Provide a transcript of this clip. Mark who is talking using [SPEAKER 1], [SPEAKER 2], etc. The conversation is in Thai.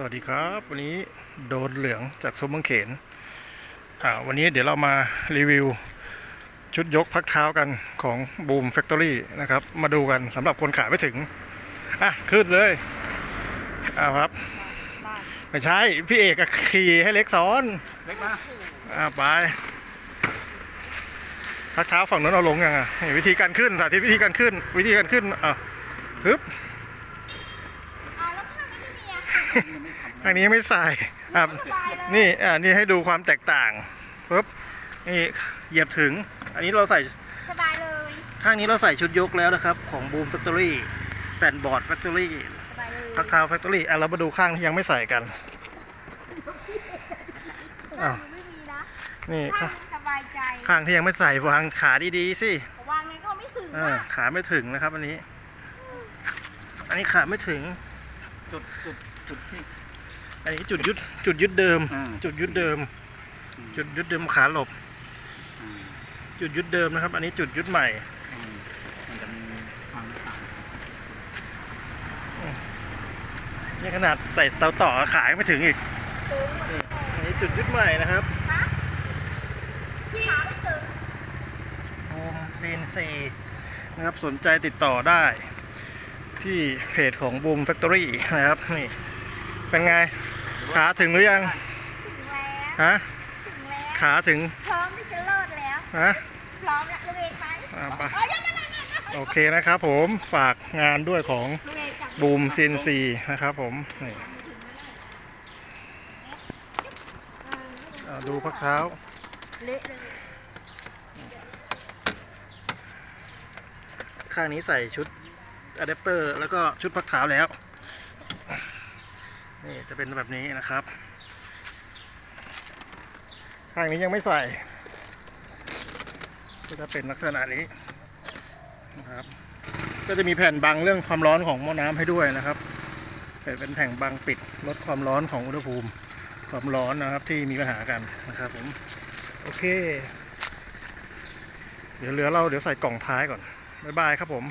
[SPEAKER 1] สวัสดีครับ วันนี้โดนเหลืองจากสมบังเขนอ่าวันนี้เดี๋ยวเรามารีวิว ชุดยกพักเท้ากันของบูมแฟคทอรี่นะครับ มาดูกันสำหรับคนขายไม่ถึง อะ ขึ้นเลยอ่าครับ ไม่ใช่ พี่เอกขี่ให้เล็กซ้อน
[SPEAKER 2] เล็กมา
[SPEAKER 1] อ่าไป พักเท้าฝั่งนั้นเอาลงยังอะวิธีการขึ้นสาธิตวิธีการขึ้น วิธีการขึ้นอะฮึบ
[SPEAKER 3] อ่าแล้วข้างนี้ไม่ มีอะ
[SPEAKER 1] อันนี้ไม่ใส่อะ
[SPEAKER 3] สบายเลย
[SPEAKER 1] นี่อ่านี่ให้ดูความแตกต่างปุ๊บนี่เหยียบถึง อันนี้เราใส่
[SPEAKER 3] สบายเลย
[SPEAKER 1] ข้างนี้เราใส่ชุดยกแล้วนะครับ ของ Boom Factory แผ่นบอร์ด Factory
[SPEAKER 3] สบายเลย
[SPEAKER 1] พักเท้า Factory อะเรามาดูข้างที่ยังไม่ใส่กันอ้าว
[SPEAKER 3] ข้างนี้ไม่มีนะ
[SPEAKER 1] นี่
[SPEAKER 3] ข้า
[SPEAKER 1] ข้าง
[SPEAKER 3] งสบายใจ
[SPEAKER 1] ข้างที่ยังไม่ใส่วางขาดีๆสิ
[SPEAKER 3] วางไงก็ไม่ถึง
[SPEAKER 1] เออ
[SPEAKER 3] อะ
[SPEAKER 1] ขาไม่ถึงนะครับ อันนี้ อันนี้ขาไม่ถึง
[SPEAKER 2] จุดจุดจุดที่
[SPEAKER 1] อันนี้จุดยึดจุดยึดเดิม
[SPEAKER 2] อ่า
[SPEAKER 1] จุดยึดเดิม จุดยึดเดิมขาหลบ
[SPEAKER 2] อ่า
[SPEAKER 1] จุดยึดเดิมนะครับ อันนี้จุดยึดใหม่
[SPEAKER 2] อ่ามันจะมีความต่าง
[SPEAKER 1] นี่ขนาดใส่เตาต่อขายังไม่ถึงอีก
[SPEAKER 3] ถึง
[SPEAKER 1] นี่อันนี้จุดยึดใหม่นะครับ
[SPEAKER 3] นะที่ขาไม่ถึง
[SPEAKER 1] โฮมซีนซีนะครับสนใจติดต่อได้ ที่เพจของ Boom Factory นะครับนี่ เป็นไง ขาถึงหรือยัง
[SPEAKER 3] ถึงแล้ว
[SPEAKER 1] ฮะ
[SPEAKER 3] ถึงแล้ว
[SPEAKER 1] ขาถึง
[SPEAKER 3] พร้อมที่จะเลิศแล้ว
[SPEAKER 1] ฮะ
[SPEAKER 3] พร้อมแล้วลูกเอกไหม
[SPEAKER 1] อ่าไป
[SPEAKER 3] อ๋อยังยังยังยัง
[SPEAKER 1] โอเคนะครับผม ฝากงานด้วยของ
[SPEAKER 3] ลูกเอกจับ
[SPEAKER 1] Boom CNC นะครับผม นี่
[SPEAKER 3] เออ
[SPEAKER 1] อ่าดูพักเท้า
[SPEAKER 3] เละเลย
[SPEAKER 1] ข้างนี้ใส่ชุดอะแดปเตอร์ แล้วก็ชุดพักเท้าแล้ว นี่จะเป็นแบบนี้นะครับข้างนี้ยังไม่ใส่ ก็จะเป็นลักษณะนี้นะครับ ก็จะมีแผ่นบังเรื่องความร้อนของหม้อน้ำให้ด้วยนะครับเป็นเป็นแผ่นบังปิดลดความร้อนของอุณหภูมิ ความร้อนนะครับที่มีปัญหากันนะครับผมโอเค เดี๋ยวเหลือเราเดี๋ยวใส่กล่องท้ายก่อนบ๊ายบายครับผม